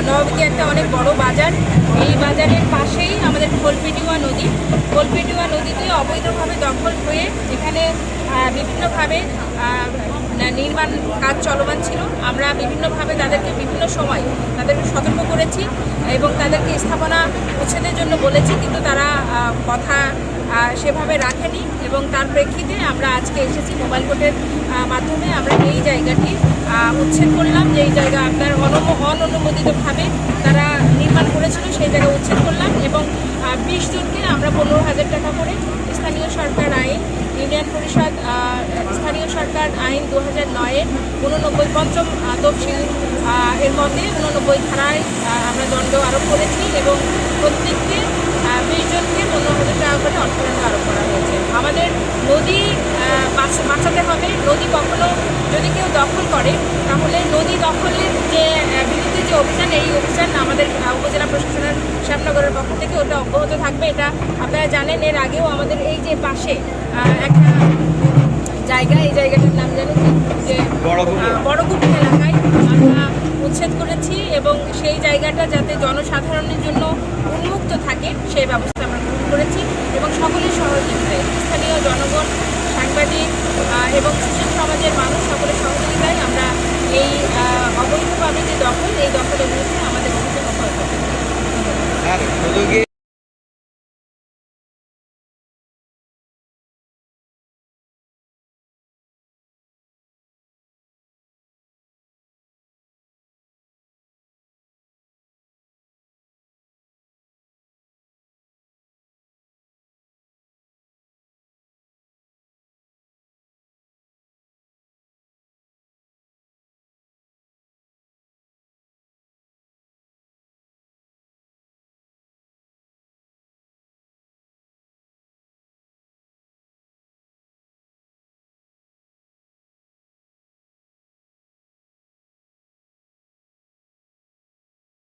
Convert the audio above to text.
নবদ্বীপে একটা অনেক বড় বাজার। এই বাজারের পাশেই আমাদের খোলপিটুয়া নদী। খোলপিটুয়া নদীটি অবৈধভাবে দখল হয়ে এখানে বিভিন্নভাবে নির্মাণ কাজ চলমান ছিল। আমরা বিভিন্নভাবে তাদেরকে বিভিন্ন সময় তাদেরকে সতর্ক করেছি এবং তাদেরকে স্থাপনা উচ্ছেদের জন্য বলেছি, কিন্তু তারা কথা সেভাবে রাখেনি এবং তার প্রেক্ষিতে আমরা আজকে এসেছি মোবাইল কোর্টের মাধ্যমে। আমরা এই জায়গাটি উচ্ছেদ করলাম যে এই জায়গা আপনার অনম, অননুমোদিতভাবে তারা নির্মাণ করেছিল, সেই জায়গা উচ্ছেদ করলাম এবং বিশ জনকে আমরা পনেরো হাজার টাকা করে স্থানীয় সরকার আইন, ইউনিয়ন পরিষদ স্থানীয় সরকার আইন দু হাজার নয়ের উননব্বই পঞ্চম তফসিল এর মধ্যে উননব্বই ধারায় আমরা দণ্ড আরোপ করেছি এবং প্রত্যেককে বিশ জনকে পনেরো হাজার টাকা করে অর্থদণ্ড আরোপ করা হয়েছে আমাদের নদী আহ, বাঁচ- বাঁচাতে হবে নদী কখনো যদি কেউ দখল করে তাহলে নদী দখলের যে বিরুদ্ধে যে অভিযান এই অভিযান আমাদের উপজেলা প্রশাসনের শ্যামনগরের পক্ষ থেকে ওটা অব্যাহত থাকবে। এটা আপনারা জানেন এর আগেও আমাদের এই যে পাশে একটা জায়গা এই জায়গাটার নাম জানেন যে আহ, বড়গুপি এলাকায় আমরা উচ্ছেদ করেছি এবং সেই জায়গাটা যাতে জনসাধারণের জন্য উন্মুক্ত থাকে সেই ব্যবস্থা আমরা গ্রহণ করেছি এবং সকলের সহযোগিতায় স্থানীয় জনগণ সাংবাদিক এবং সুশীল সমাজের মানুষ এই অবৈধভাবে যে দখল এই দখলের বিরুদ্ধে আমাদের অভিযোগ থাকবে। আর সুযোগে